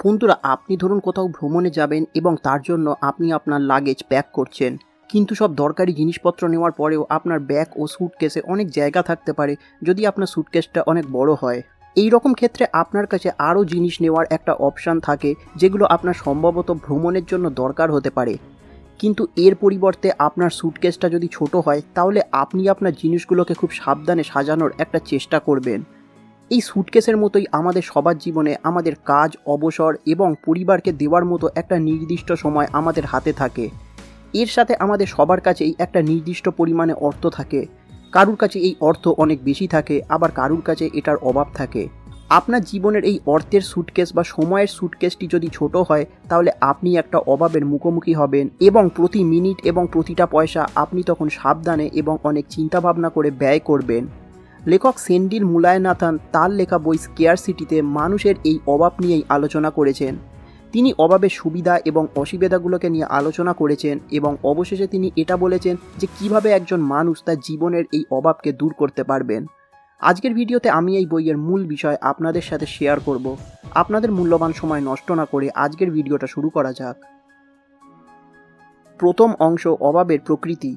বন্ধুরা, আপনি ধরুন কোথাও ভ্রমণে যাবেন এবং তার জন্য আপনি আপনার লাগেজ প্যাক করছেন। কিন্তু সব দরকারি জিনিসপত্র নেওয়ার পরেও আপনার ব্যাগ ও স্যুটকেসে অনেক জায়গা থাকতে পারে, যদি আপনার স্যুটকেসটা অনেক বড় হয়। এই রকম ক্ষেত্রে আপনার কাছে আরও জিনিস নেওয়ার একটা অপশান থাকে, যেগুলো আপনার সম্ভবত ভ্রমণের জন্য দরকার হতে পারে। কিন্তু এর পরিবর্তে আপনার স্যুটকেসটা যদি ছোট হয়, তাহলে আপনি আপনার জিনিসগুলোকে খুব সাবধানে সাজানোর একটা চেষ্টা করবেন। এই স্যুটকেসের মতোই আমাদের সবার জীবনে আমাদের কাজ, অবসর এবং পরিবারকে দেওয়ার মতো একটা নির্দিষ্ট সময় আমাদের হাতে থাকে। এর সাথে আমাদের সবার কাছেই একটা নির্দিষ্ট পরিমাণে অর্থ থাকে। কারুর কাছে এই অর্থ অনেক বেশি থাকে, আবার কারুর কাছে এটার অভাব থাকে। আপনার জীবনের এই অর্থের স্যুটকেস বা সময়ের স্যুটকেসটি যদি ছোট হয়, তাহলে আপনি একটা অভাবের মুখোমুখি হবেন এবং প্রতি মিনিট এবং প্রতিটা পয়সা আপনি তখন সাবধানে এবং অনেক চিন্তাভাবনা করে ব্যয় করবেন। লেখক সেন্ডিল মুলায়নাথান তার লেখা বই স্কেয়ার সিটিতে মানুষের এই অভাব নিয়েই আলোচনা করেছেন। তিনি অভাবের সুবিধা এবং অসুবিধাগুলোকে নিয়ে আলোচনা করেছেন এবং অবশেষে তিনি এটা বলেছেন যে কীভাবে একজন মানুষ তার জীবনের এই অভাবকে দূর করতে পারবেন। আজকের ভিডিওতে আমি এই বইয়ের মূল বিষয় আপনাদের সাথে শেয়ার করব। আপনাদের মূল্যবান সময় নষ্ট না করে আজকের ভিডিওটা শুরু করা যাক। প্রথম অংশ, অভাবের প্রকৃতি।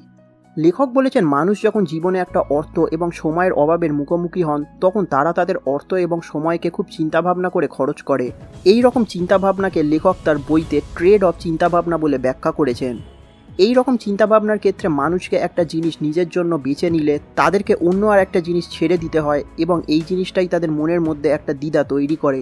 লেখক বলেছেন, মানুষ যখন জীবনে একটা অর্থ এবং সময়ের অভাবের মুখোমুখি হন, তখন তারা তাদের অর্থ এবং সময়কে খুব চিন্তাভাবনা করে খরচ করে। এই রকম চিন্তাভাবনাকে লেখক তার বইতে ট্রেড অফ চিন্তাভাবনা বলে ব্যাখ্যা করেছেন। এই রকম চিন্তাভাবনার ক্ষেত্রে মানুষকে একটা জিনিস নিজের জন্য বেছে নিলে তাদেরকে অন্য আর একটা জিনিস ছেড়ে দিতে হয় এবং এই জিনিসটাই তাদের মনের মধ্যে একটা দ্বিধা তৈরি করে।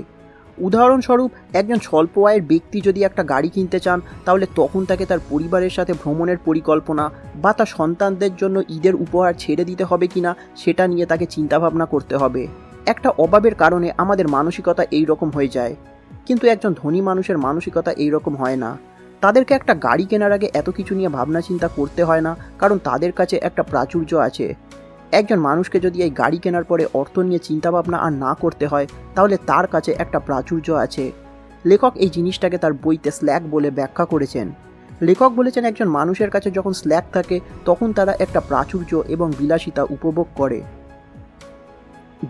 উদাহরণস্বরূপ, একজন স্বল্প আয়ের ব্যক্তি যদি একটা গাড়ি কিনতে চান, তাহলে তখন তাকে তার পরিবারের সাথে ভ্রমণের পরিকল্পনা বা তার সন্তানদের জন্য ঈদের উপহার ছেড়ে দিতে হবে কি না সেটা নিয়ে তাকে চিন্তাভাবনা করতে হবে। একটা অভাবের কারণে আমাদের মানসিকতা এই রকম হয়ে যায়। কিন্তু একজন ধনী মানুষের মানসিকতা এই রকম হয় না। তাদেরকে একটা গাড়ি কেনার আগে এত কিছু নিয়ে ভাবনা চিন্তা করতে হয় না, কারণ তাদের কাছে একটা প্রাচুর্য আছে। একজন মানুষকে যদি এই গাড়ি কেনার পরে অর্থ নিয়ে চিন্তাভাবনা আর না করতে হয়, তাহলে তার কাছে একটা প্রাচুর্য আছে। লেখক এই জিনিসটাকে তার বইতে স্ল্যাক বলে ব্যাখ্যা করেছেন। লেখক বলেছেন, একজন মানুষের কাছে যখন স্ল্যাক থাকে, তখন তারা একটা প্রাচুর্য এবং বিলাসিতা উপভোগ করে।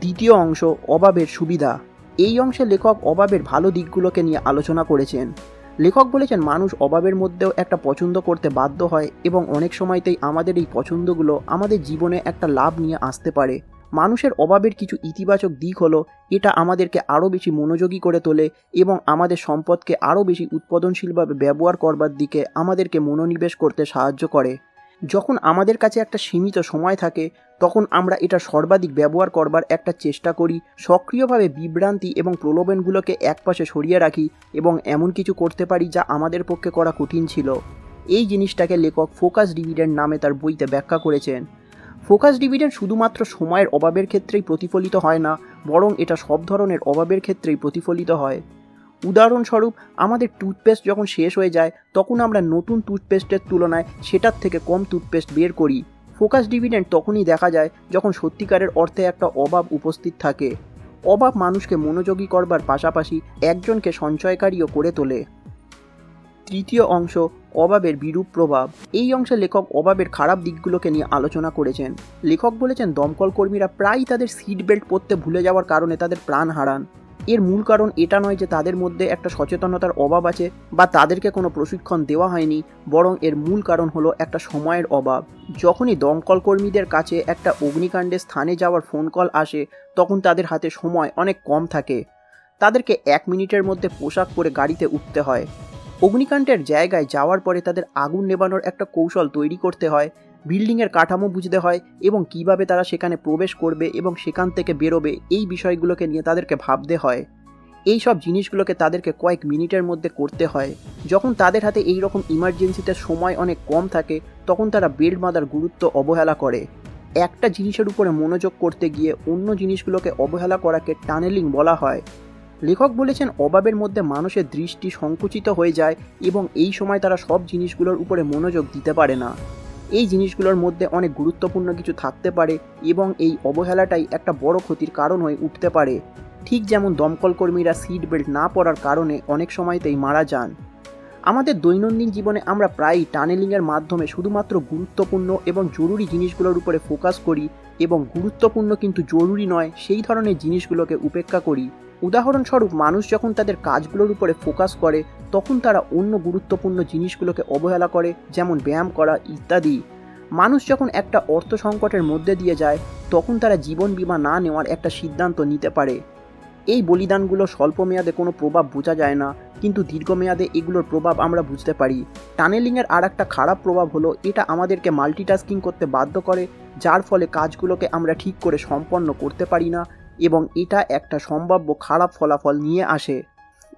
দ্বিতীয় অংশ, অভাবের সুবিধা। এই অংশে লেখক অভাবের ভালো দিকগুলোকে নিয়ে আলোচনা করেছেন। লেখক বলেছেন, মানুষ অভাবের মধ্যেও একটা পছন্দ করতে বাধ্য হয় এবং অনেক সময়তেই আমাদের এই পছন্দগুলো আমাদের জীবনে একটা লাভ নিয়ে আসতে পারে। মানুষের অভাবের কিছু ইতিবাচক দিক হলো, এটা আমাদেরকে আরও বেশি মনোযোগী করে তোলে এবং আমাদের সম্পদকে আরও বেশি উৎপাদনশীলভাবে ব্যবহার করবার দিকে আমাদেরকে মনোনিবেশ করতে সাহায্য করে। যখন আমাদের কাছে একটা সীমিত সময় থাকে, তখন আমরা এটা সর্বাধিক ব্যবহার করবার একটা চেষ্টা করি, সক্রিয়ভাবে বিভ্রান্তি এবং প্রলোভনগুলোকে একপাশে সরিয়ে রাখি এবং এমন কিছু করতে পারি যা আমাদের পক্ষে করা কঠিন ছিল। এই জিনিসটাকে লেখক ফোকাস ডিভিডেন্ড নামে তার বইতে ব্যাখ্যা করেছেন। ফোকাস ডিভিডেন্ড শুধুমাত্র সময়ের অভাবের ক্ষেত্রেই প্রতিফলিত হয় না, বরং এটা সব ধরনের অভাবের ক্ষেত্রেই প্রতিফলিত হয়। উদাহরণস্বরূপ, আমাদের টুথপেস্ট যখন শেষ হয়ে যায়, তখন আমরা নতুন টুথপেস্টের তুলনায় সেটার থেকে কম টুথপেস্ট বের করি। ফোকাস ডিভিডেন্ড তখনই দেখা যায় যখন সত্যিকারের অর্থে একটা অভাব উপস্থিত থাকে। অভাব মানুষকে মনোযোগী করবার পাশাপাশি একজনকে সঞ্চয়কারীও করে তোলে। তৃতীয় অংশ, অভাবের বিরূপ প্রভাব। এই অংশে লেখক অভাবের খারাপ দিকগুলোকে নিয়ে আলোচনা করেছেন। লেখক বলেছেন, দমকল কর্মীরা প্রায়ই তাদের সিট বেল্ট পরতে ভুলে যাওয়ার কারণে তাদের প্রাণ হারান। এর মূল কারণ এটা নয় যে তাদের মধ্যে একটা সচেতনতার অভাব আছে বা তাদেরকে কোনো প্রশিক্ষণ দেওয়া হয়নি, বরং এর মূল কারণ হলো একটা সময়ের অভাব। যখনই দমকল কর্মীদের কাছে একটা অগ্নিকাণ্ডের স্থানে যাওয়ার ফোন কল আসে, তখন তাদের হাতে সময় অনেক কম থাকে। তাদেরকে এক মিনিটের মধ্যে পোশাক পরে গাড়িতে উঠতে হয়। অগ্নিকাণ্ডের জায়গায় যাওয়ার পরে তাদের আগুন নেবানোর একটা কৌশল তৈরি করতে হয় বিল্ডিংয়ের কাঠামো বুঝতে হয় এবং কীভাবে তারা সেখানে প্রবেশ করবে এবং সেখান থেকে বেরোবে, এই বিষয়গুলোকে নিয়ে তাদেরকে ভাবতে হয়। এই সব জিনিসগুলোকে তাদেরকে কয়েক মিনিটের মধ্যে করতে হয়। যখন তাদের হাতে এই রকম ইমার্জেন্সিতে সময় অনেক কম থাকে, তখন তারা বেল্ট বাঁধার গুরুত্ব অবহেলা করে। একটা জিনিসের উপরে মনোযোগ করতে গিয়ে অন্য জিনিসগুলোকে অবহেলা করাকে টানেলিং বলা হয়। লেখক বলেছেন, অভাবের মধ্যে মানুষের দৃষ্টি সংকুচিত হয়ে যায় এবং এই সময় তারা সব জিনিসগুলোর উপরে মনোযোগ দিতে পারে না। এই জিনিসগুলোর মধ্যে অনেক গুরুত্বপূর্ণ কিছু থাকতে পারে এবং এই অবহেলাটাই একটা বড় ক্ষতির কারণ হয়ে উঠতে পারে। ঠিক যেমন দমকল কর্মীরা সিট বেল্ট না পরার কারণে অনেক সময়তেই মারা যান। আমাদের দৈনন্দিন জীবনে আমরা প্রায়ই টানেলিংয়ের মাধ্যমে শুধুমাত্র গুরুত্বপূর্ণ এবং জরুরি জিনিসগুলোর উপরে ফোকাস করি এবং গুরুত্বপূর্ণ কিন্তু জরুরি নয়, সেই ধরনের জিনিসগুলোকে উপেক্ষা করি। উদাহরণস্বরূপ মানুষ যখন তাদের কাজগুলোর উপরে ফোকাস করে তখন তারা অন্য গুরুত্বপূর্ণ জিনিসগুলোকে অবহেলা করে, যেমন ব্যায়াম করা ইত্যাদি। মানুষ যখন একটা অর্থ সংকটের মধ্যে দিয়ে যায়, তখন তারা জীবন বীমা না নেওয়ার একটা সিদ্ধান্ত নিতে পারে। এই বলিদানগুলো স্বল্প মেয়াদে কোনো প্রভাব বোঝা যায় না, কিন্তু দীর্ঘমেয়াদে এগুলোর প্রভাব আমরা বুঝতে পারি। টানেলিংয়ের আর একটা খারাপ প্রভাব হলো, এটা আমাদেরকে মাল্টিটাস্কিং করতে বাধ্য করে, যার ফলে কাজগুলোকে আমরা ঠিক করে সম্পন্ন করতে পারি না, এবং এটা একটা সম্ভাব্য খারাপ ফলাফল নিয়ে আসে।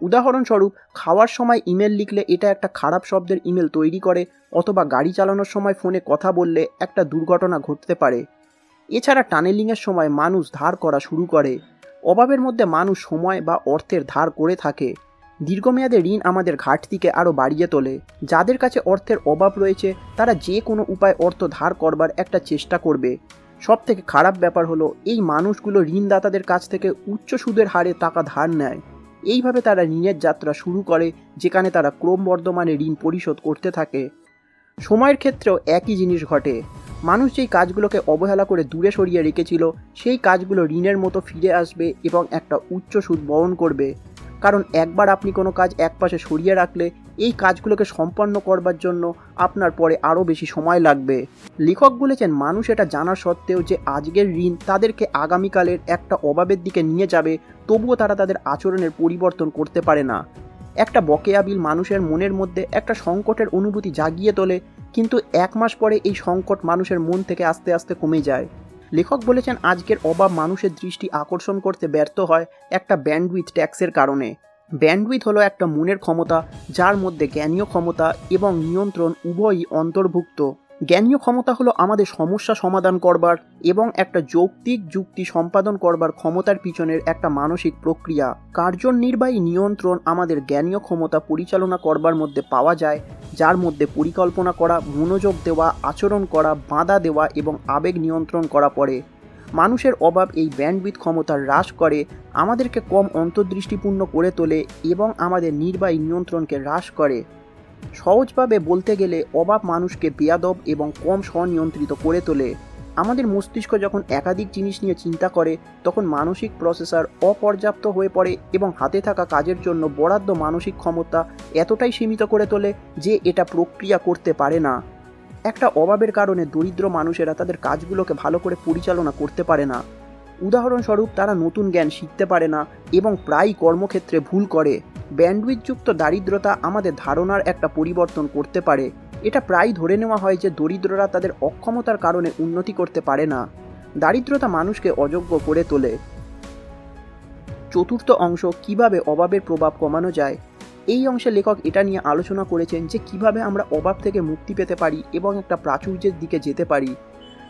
উদাহরণস্বরূপ, খাওয়ার সময় ইমেল লিখলে এটা একটা খারাপ শব্দের ইমেল তৈরি করে, অথবা গাড়ি চালানোর সময় ফোনে কথা বললে একটা দুর্ঘটনা ঘটতে পারে। এছাড়া টানেলিংয়ের সময় মানুষ ধার করা শুরু করে। অভাবের মধ্যে মানুষ সময় বা অর্থের ধার করে থাকে। দীর্ঘমেয়াদে ঋণ আমাদের ঘাটতিকে আরও বাড়িয়ে তোলে। যাদের কাছে অর্থের অভাব রয়েছে, তারা যে কোনো উপায় অর্থ ধার করবার একটা চেষ্টা করবে। সব থেকে খারাপ ব্যাপার হলো, এই মানুষগুলো ঋণদাতাদের কাছ থেকে উচ্চ সুদের হারে টাকা ধার নেয়। এইভাবে তারা ঋণের যাত্রা শুরু করে, যেখানে তারা ক্রমবর্ধমানে ঋণ পরিশোধ করতে থাকে। সময়ের ক্ষেত্রেও একই জিনিস ঘটে। মানুষ যেই কাজগুলোকে অবহেলা করে দূরে সরিয়ে রেখেছিল, সেই কাজগুলো ঋণের মতো ফিরে আসবে এবং একটা উচ্চ সুদ বহন করবে। কারণ একবার আপনি কোনো কাজ একপাশে সরিয়ে রাখলে এই কাজগুলোকে সম্পন্ন করবার জন্য আপনার পরে আরও বেশি সময় লাগবে। লেখক বলেছেন মানুষ এটা জানা সত্ত্বেও যে আজকের ঋণ তাদেরকে আগামীকালের একটা অভাবের দিকে নিয়ে যাবে, তবুও তারা তাদের আচরণের পরিবর্তন করতে পারে না। একটা বকেয়া বিল মানুষের মনের মধ্যে একটা সংকটের অনুভূতি জাগিয়ে তোলে, কিন্তু এক মাস পরে এই সংকট মানুষের মন থেকে আস্তে আস্তে কমে যায়। লেখক বলেছেন, আজকের অভাব মানুষের দৃষ্টি আকর্ষণ করতে ব্যর্থ হয় একটা ব্যান্ডউইথ ট্যাক্সের কারণে। ব্যান্ডউইথ হলো একটা মনের ক্ষমতা যার মধ্যে জ্ঞানীয় ক্ষমতা এবং নিয়ন্ত্রণ উভয়ই অন্তর্ভুক্ত। জ্ঞানীয় ক্ষমতা হলো আমাদের সমস্যা সমাধান করবার এবং একটা যৌক্তিক যুক্তি সম্পাদন করবার ক্ষমতার পিছনের একটা মানসিক প্রক্রিয়া। কার্যনির্বাহী নিয়ন্ত্রণ আমাদের জ্ঞানীয় ক্ষমতা পরিচালনা করবার মধ্যে পাওয়া যায়, যার মধ্যে পরিকল্পনা করা, মনোযোগ দেওয়া, আচরণ করা, বাধা দেওয়া এবং আবেগ নিয়ন্ত্রণ করা পড়ে। মানুষের অভাব এই ব্যান্ডবিথ ক্ষমতা হ্রাস করে, আমাদেরকে কম অন্তর্দৃষ্টিপূর্ণ করে তোলে এবং আমাদের নির্বাহী নিয়ন্ত্রণকে হ্রাস করে। সহজভাবে বলতে গেলে, অভাব মানুষকে বেয়াদব এবং কম স্বনিয়ন্ত্রিত করে তোলে। আমাদের মস্তিষ্ক যখন একাধিক জিনিস নিয়ে চিন্তা করে, তখন মানসিক প্রসেসর অপর্যাপ্ত হয়ে পড়ে এবং হাতে থাকা কাজের জন্য বরাদ্দ মানসিক ক্ষমতা এতটাই সীমিত করে তোলে যে এটা প্রক্রিয়া করতে পারে না। একটা অভাবের কারণে দরিদ্র মানুষেরা তাদের কাজগুলোকে ভালো করে পরিচালনা করতে পারে না। উদাহরণস্বরূপ, তারা নতুন জ্ঞান শিখতে পারে না এবং প্রায় কর্মক্ষেত্রে ভুল করে। ব্যান্ডউইথযুক্ত দারিদ্রতা আমাদের ধারণার একটা পরিবর্তন করতে পারে। এটা প্রায় ধরে নেওয়া হয় যে, দরিদ্ররা তাদের অক্ষমতার কারণে উন্নতি করতে পারে না। দারিদ্রতা মানুষকে অযোগ্য করে তোলে। চতুর্থ অংশ, কীভাবে অভাবের প্রভাব কমানো যায়? এই অংশে লেখক এটা নিয়ে আলোচনা করেছেন যে কীভাবে আমরা অভাব থেকে মুক্তি পেতে পারি এবং একটা প্রাচুর্যের দিকে যেতে পারি।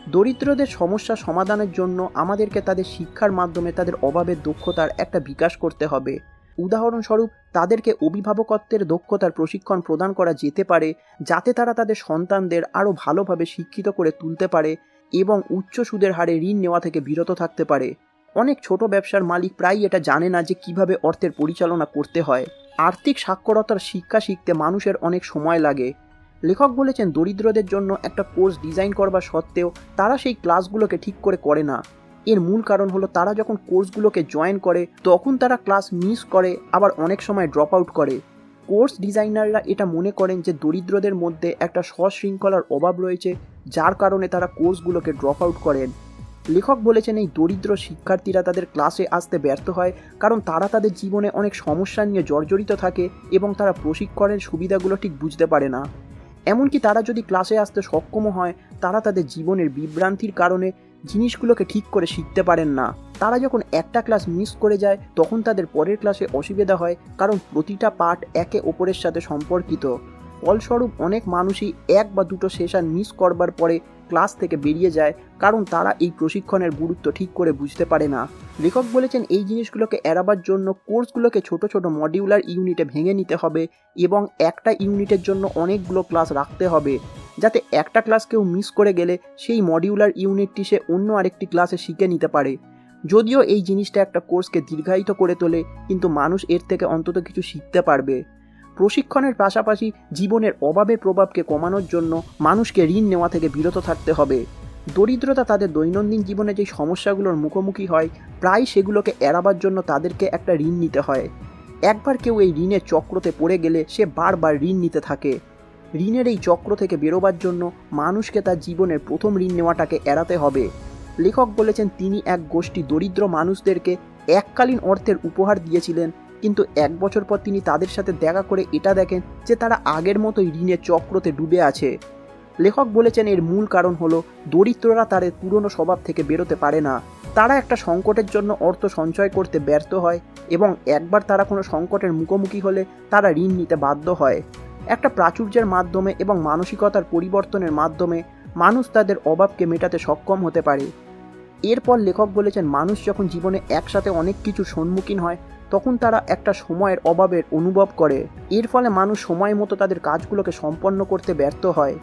দরিদ্রদের সমস্যা সমাধানের জন্য আমাদেরকে তাদের শিক্ষার মাধ্যমে তাদের অভাবের দক্ষতার একটা বিকাশ করতে হবে। উদাহরণস্বরূপ, তাদেরকে অভিভাবকত্বের দক্ষতার প্রশিক্ষণ প্রদান করা যেতে পারে, যাতে তারা তাদের সন্তানদের আরও ভালোভাবে শিক্ষিত করে তুলতে পারে এবং উচ্চ সুদের হারে ঋণ নেওয়া থেকে বিরত থাকতে পারে। অনেক ছোট ব্যবসার মালিক প্রায়ই এটা জানে না যে কীভাবে অর্থের পরিচালনা করতে হয়। আর্থিক সাক্ষরতার শিক্ষা শিখতে মানুষের অনেক সময় লাগে। লেখক বলেছেন, দরিদ্রদের জন্য একটা কোর্স ডিজাইন করবার সত্ত্বেও তারা সেই ক্লাসগুলোকে ঠিক করে করে না। এর মূল কারণ হলো, তারা যখন কোর্সগুলোকে জয়েন করে, তখন তারা ক্লাস মিস করে, আবার অনেক সময় ড্রপ আউট করে। কোর্স ডিজাইনাররা এটা মনে করেন যে, দরিদ্রদের মধ্যে একটা সশৃঙ্খলার অভাব রয়েছে, যার কারণে তারা কোর্সগুলোকে ড্রপ আউট করেন। লেখক বলেছেন এই দরিদ্র শিক্ষার্থীরা তাদের ক্লাসে আসতে ব্যর্থ হয় কারণ তারা তাদের জীবনে অনেক সমস্যা নিয়ে জর্জরিত থাকে এবং তারা প্রশিক্ষণের সুবিধাগুলো ঠিক বুঝতে পারে না। এমনকি তারা যদি ক্লাসে আসতে সক্ষম হয়, তারা তাদের জীবনের বিভ্রান্তির কারণে জিনিসগুলোকে ঠিক করে শিখতে পারেন না। তারা যখন একটা ক্লাস মিস করে যায়, তখন তাদের পরের ক্লাসে অসুবিধা হয় কারণ প্রতিটা পার্ট একে অপরের সাথে সম্পর্কিত। ফলস্বরূপ অনেক মানুষই এক বা দুটো সেশন মিস করবার পরে ক্লাস থেকে বেরিয়ে যায়, কারণ তারা এই প্রশিক্ষণের গুরুত্ব ঠিক করে বুঝতে পারে না। লেখক বলেছেন, এই জিনিসগুলোকে এড়াবার জন্য কোর্সগুলোকে ছোট ছোট মডিউলার ইউনিটে ভেঙে নিতে হবে এবং একটা ইউনিটের জন্য অনেকগুলো ক্লাস রাখতে হবে, যাতে একটা ক্লাস কেউ মিস করে গেলে সেই মডিউলার ইউনিটটি সে অন্য আরেকটি ক্লাসে শিখে নিতে পারে। যদিও এই জিনিসটা একটা কোর্সকে দীর্ঘায়িত করে তোলে, কিন্তু মানুষ এর থেকে অন্তত কিছু শিখতে পারবে। প্রশিক্ষণের পাশাপাশি জীবনের অভাবের প্রভাবকে কমানোর জন্য মানুষকে ঋণ নেওয়া থেকে বিরত থাকতে হবে। দরিদ্রতা তাদের দৈনন্দিন জীবনে যে সমস্যাগুলোর মুখোমুখি হয়, প্রায় সেগুলোকে এড়াবার জন্য তাদেরকে একটা ঋণ নিতে হয়। একবার কেউ এই ঋণের চক্রতে পড়ে গেলে সে বারবার ঋণ নিতে থাকে। ঋণের এই চক্র থেকে বেরোবার জন্য মানুষকে তার জীবনের প্রথম ঋণ নেওয়াটাকে এড়াতে হবে। লেখক বলেছেন, তিনি এক গোষ্ঠী দরিদ্র মানুষদেরকে এককালীন অর্থের উপহার দিয়েছিলেন কিন্তু এক বছর পর তিনি তাদের সাথে দেখা করে এটা দেখেন যে তারা আগের মতোই ঋণের চক্রতে ডুবে আছে। লেখক বলেছেন এর মূল কারণ হলো দরিদ্ররা তাদের পুরনো স্বভাব থেকে বেরোতে পারে না। তারা একটা সংকটের জন্য অর্থ সঞ্চয় করতে ব্যর্থ হয় এবং একবার তারা কোনো সংকটের মুখোমুখি হলে তারা ঋণ নিতে বাধ্য হয়। একটা প্রাচুর্যের মাধ্যমে এবং মানসিকতার পরিবর্তনের মাধ্যমে মানুষ তাদের অভাবকে মেটাতে সক্ষম হতে পারে। এরপর লেখক বলেছেন, মানুষ যখন জীবনে একসাথে অনেক কিছুর সম্মুখীন হয় তখন তারা একটা সময়ের অভাবের অনুভব করে। এর ফলে মানুষ সময় মতো তাদের কাজগুলোকে সম্পন্ন করতে ব্যর্থ হয়।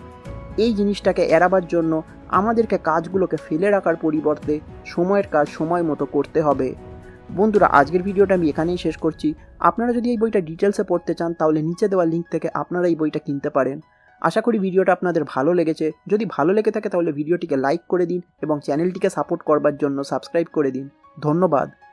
এই জিনিসটাকে এড়াবার জন্য আমাদেরকে কাজগুলোকে ফেলে রাখার পরিবর্তে সময়ের কাজ সময় মতো করতে হবে। বন্ধুরা, আজকের ভিডিওটা আমি এখানেই শেষ করছি। আপনারা যদি এই বইটা ডিটেলসে পড়তে চান, তাহলে নিচে দেওয়া লিঙ্ক থেকে আপনারা এই বইটা কিনতে পারেন। আশা করি ভিডিওটা আপনাদের ভালো লেগেছে। যদি ভালো লেগে থাকে, তাহলে ভিডিওটিকে লাইক করে দিন এবং চ্যানেলটিকে সাপোর্ট করবার জন্য সাবস্ক্রাইব করে দিন। ধন্যবাদ।